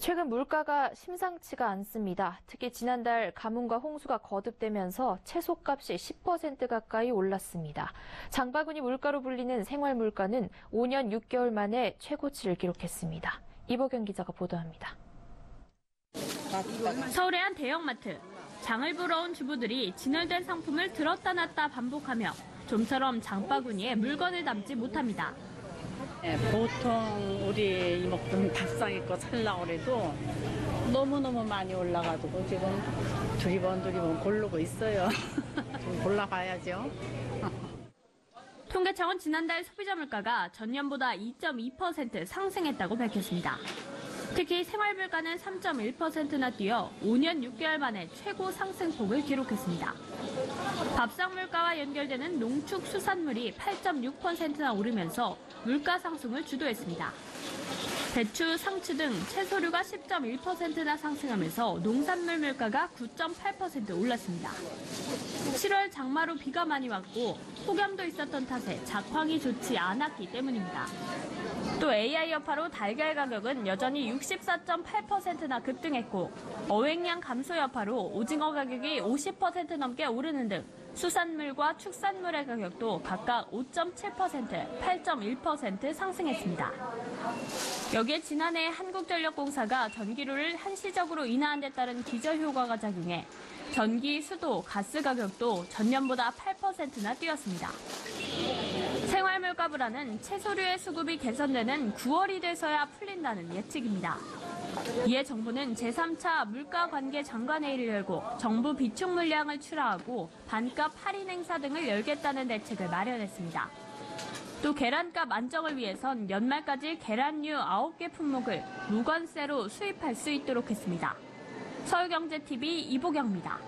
최근 물가가 심상치가 않습니다. 특히 지난달 가뭄과 홍수가 거듭되면서 채소값이 10% 가까이 올랐습니다. 장바구니 물가로 불리는 생활 물가는 5년 6개월 만에 최고치를 기록했습니다. 이보경 기자가 보도합니다. 서울의 한 대형마트. 장을 보러 온 주부들이 진열된 상품을 들었다 놨다 반복하며 좀처럼 장바구니에 물건을 담지 못합니다. 예, 보통 우리 이목구는 밥상에 거 살라고 그래도 너무너무 많이 올라가지고 지금 두리번 두리번 고르고 있어요. 좀 골라봐야죠. 통계청은 지난달 소비자 물가가 전년보다 2.2% 상승했다고 밝혔습니다. 특히 생활 물가는 3.1%나 뛰어 5년 6개월 만에 최고 상승폭을 기록했습니다. 밥상 물가와 연결되는 농축 수산물이 8.6%나 오르면서 물가 상승을 주도했습니다. 배추, 상추 등 채소류가 10.1%나 상승하면서 농산물 물가가 9.8% 올랐습니다. 7월 장마로 비가 많이 왔고 폭염도 있었던 탓에 작황이 좋지 않았기 때문입니다. 또 AI 여파로 달걀 가격은 여전히 64.8%나 급등했고 어획량 감소 여파로 오징어 가격이 50% 넘게 오르는 등 수산물과 축산물의 가격도 각각 5.7%, 8.1% 상승했습니다. 여기에 지난해 한국전력공사가 전기료를 한시적으로 인하한 데 따른 기저효과가 작용해 전기, 수도, 가스 가격도 전년보다 8%나 뛰었습니다. 생활물가 불안은 채소류의 수급이 개선되는 9월이 돼서야 풀린다는 예측입니다. 이에 정부는 제3차 물가관계 장관회의를 열고 정부 비축 물량을 출하하고 반값 할인 행사 등을 열겠다는 대책을 마련했습니다. 또 계란값 안정을 위해선 연말까지 계란류 9개 품목을 무관세로 수입할 수 있도록 했습니다. 서울경제TV 이보경입니다.